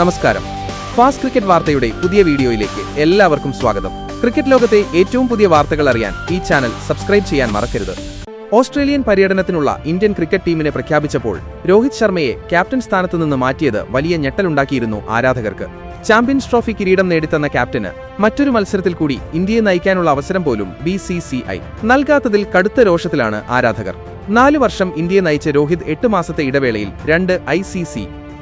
നമസ്കാരം. Fast cricket വാർത്തയുടെ പുതിയ വീഡിയോയിലേക്ക് എല്ലാവർക്കും സ്വാഗതം. ക്രിക്കറ്റ് ലോകത്തെ ഏറ്റവും പുതിയ വാർത്തകൾ അറിയാൻ ഈ ചാനൽ സബ്സ്ക്രൈബ് ചെയ്യാൻ മറക്കരുത്. ഓസ്ട്രേലിയൻ പര്യടനത്തിനുള്ള ഇന്ത്യൻ ക്രിക്കറ്റ് ടീമിനെ പ്രഖ്യാപിച്ചപ്പോൾ രോഹിത് ശർമ്മയെ ക്യാപ്റ്റൻ സ്ഥാനത്ത് നിന്ന് മാറ്റിയത് വലിയ ഞെട്ടലുണ്ടാക്കിയിരുന്നു ആരാധകർക്ക്. ചാമ്പ്യൻസ് ട്രോഫി കിരീടം നേടിത്തന്ന ക്യാപ്റ്റന് മറ്റൊരു മത്സരത്തിൽ കൂടി ഇന്ത്യയെ നയിക്കാനുള്ള അവസരം പോലും ബി നൽകാത്തതിൽ കടുത്ത രോഷത്തിലാണ് ആരാധകർ. നാലു വർഷം ഇന്ത്യയെ നയിച്ച രോഹിത് എട്ട് മാസത്തെ ഇടവേളയിൽ രണ്ട് ഐ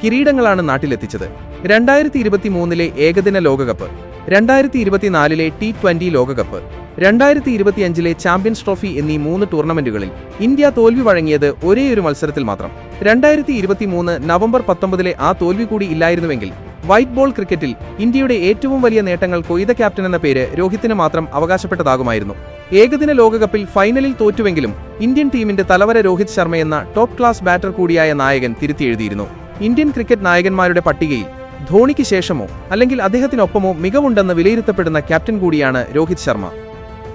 കിരീടങ്ങളാണ് നാട്ടിലെത്തിച്ചത്. രണ്ടായിരത്തി ഇരുപത്തി മൂന്നിലെ ഏകദിന ലോകകപ്പ് രണ്ടായിരത്തി ഇരുപത്തിനാലിലെ ടി ട്വന്റി ലോകകപ്പ് രണ്ടായിരത്തി ഇരുപത്തിയഞ്ചിലെ ചാമ്പ്യൻസ് ട്രോഫി എന്നീ മൂന്ന് ടൂർണമെന്റുകളിൽ ഇന്ത്യ തോൽവി വഴങ്ങിയത് ഒരേയൊരു മത്സരത്തിൽ മാത്രം. രണ്ടായിരത്തി ഇരുപത്തിമൂന്ന് നവംബർ പത്തൊമ്പതിലെ ആ തോൽവി കൂടി ഇല്ലായിരുന്നുവെങ്കിൽ വൈറ്റ് ബോൾ ക്രിക്കറ്റിൽ ഇന്ത്യയുടെ ഏറ്റവും വലിയ നേട്ടങ്ങൾ കൊയ്ത ക്യാപ്റ്റൻ എന്ന പേര് രോഹിത്തിന് മാത്രം അവകാശപ്പെട്ടതാകുമായിരുന്നു. ഏകദിന ലോകകപ്പിൽ ഫൈനലിൽ തോറ്റുവെങ്കിലും ഇന്ത്യൻ ടീമിന്റെ തലവര രോഹിത് ശർമ്മയെന്ന ടോപ്പ് ക്ലാസ് ബാറ്റർ കൂടിയായ നായകൻ തിരുത്തിയെഴുതിയിരുന്നു ഇന്ത്യൻ ക്രിക്കറ്റ് നായകന്മാരുടെ പട്ടികയിൽ ധോണിക്ക് ശേഷമോ അല്ലെങ്കിൽ അദ്ദേഹത്തിനൊപ്പമോ മികവുണ്ടെന്ന് വിലയിരുത്തപ്പെടുന്ന ക്യാപ്റ്റൻ കൂടിയാണ് രോഹിത് ശർമ്മ.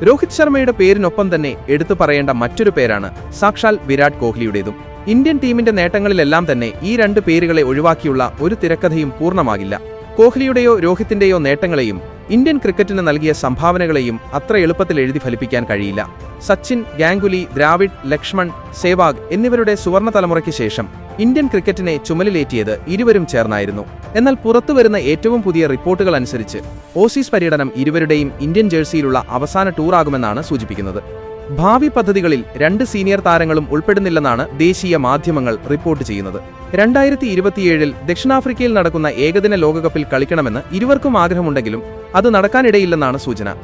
രോഹിത് ശർമ്മയുടെ പേരിനൊപ്പം തന്നെ എടുത്തു പറയേണ്ട മറ്റൊരു പേരാണ് സാക്ഷാൽ വിരാട് കോഹ്ലിയുടേതും. ഇന്ത്യൻ ടീമിന്റെ നേട്ടങ്ങളിലെല്ലാം തന്നെ ഈ രണ്ട് പേരുകളെ ഒഴിവാക്കിയുള്ള ഒരു തിരക്കഥയും പൂർണമാകില്ല. കോഹ്ലിയുടെയോ രോഹിത്തിന്റെയോ നേട്ടങ്ങളെയും ഇന്ത്യൻ ക്രിക്കറ്റിന് നൽകിയ സംഭാവനകളെയും അത്ര എളുപ്പത്തിൽ എഴുതി ഫലിപ്പിക്കാൻ കഴിയില്ല. സച്ചിൻ ഗാംഗുലി ദ്രാവിഡ് ലക്ഷ്മൺ സേവാഗ് എന്നിവരുടെ സുവർണ തലമുറയ്ക്ക് ശേഷം ഇന്ത്യൻ ക്രിക്കറ്റിനെ ചുമലിലേറ്റിയത് ഇരുവരും ചേർന്നായിരുന്നു. എന്നാൽ പുറത്തുവരുന്ന ഏറ്റവും പുതിയ റിപ്പോർട്ടുകൾ അനുസരിച്ച് ഓസീസ് പര്യടനം ഇരുവരുടെയും ഇന്ത്യൻ ജേഴ്സിയിലുള്ള അവസാന ടൂറാകുമെന്നാണ് സൂചിപ്പിക്കുന്നത്. ഭാവി പദ്ധതികളിൽ രണ്ട് സീനിയർ താരങ്ങളും ഉൾപ്പെടുന്നില്ലെന്നാണ് ദേശീയ മാധ്യമങ്ങൾ റിപ്പോർട്ട് ചെയ്യുന്നത്. രണ്ടായിരത്തി ഇരുപത്തിയേഴിൽ ദക്ഷിണാഫ്രിക്കയിൽ നടക്കുന്ന ഏകദിന ലോകകപ്പിൽ കളിക്കണമെന്ന് ഇരുവർക്കും ആഗ്രഹമുണ്ടെങ്കിലും അത് നടക്കാനിടയില്ലെന്നാണ് സൂചന.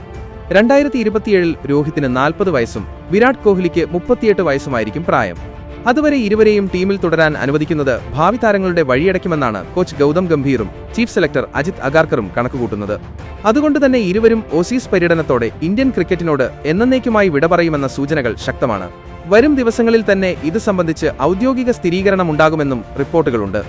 രണ്ടായിരത്തി ഇരുപത്തിയേഴിൽ രോഹിത്തിന് നാൽപ്പത് വയസ്സും വിരാട് കോഹ്ലിക്ക് മുപ്പത്തിയെട്ട് വയസ്സുമായിരിക്കും പ്രായം. അതുവരെ ഇരുവരെയും ടീമിൽ തുടരാൻ അനുവദിക്കുന്നത് ഭാവി താരങ്ങളുടെ വഴിയടയ്ക്കുമെന്നാണ് കോച്ച് ഗൗതം ഗംഭീറും ചീഫ് സെലക്ടർ അജിത് അഗാർക്കറും കണക്കുകൂട്ടുന്നത്. അതുകൊണ്ട് തന്നെ ഇരുവരും ഓസീസ് പര്യടനത്തോടെ ഇന്ത്യൻ ക്രിക്കറ്റിനോട് എന്നേക്കുമായി വിട പറയുമെന്ന സൂചനകൾ ശക്തമാണ്. വരും ദിവസങ്ങളിൽ തന്നെ ഇത് സംബന്ധിച്ച് ഔദ്യോഗിക സ്ഥിരീകരണമുണ്ടാകുമെന്നും റിപ്പോർട്ടുകളുണ്ട്.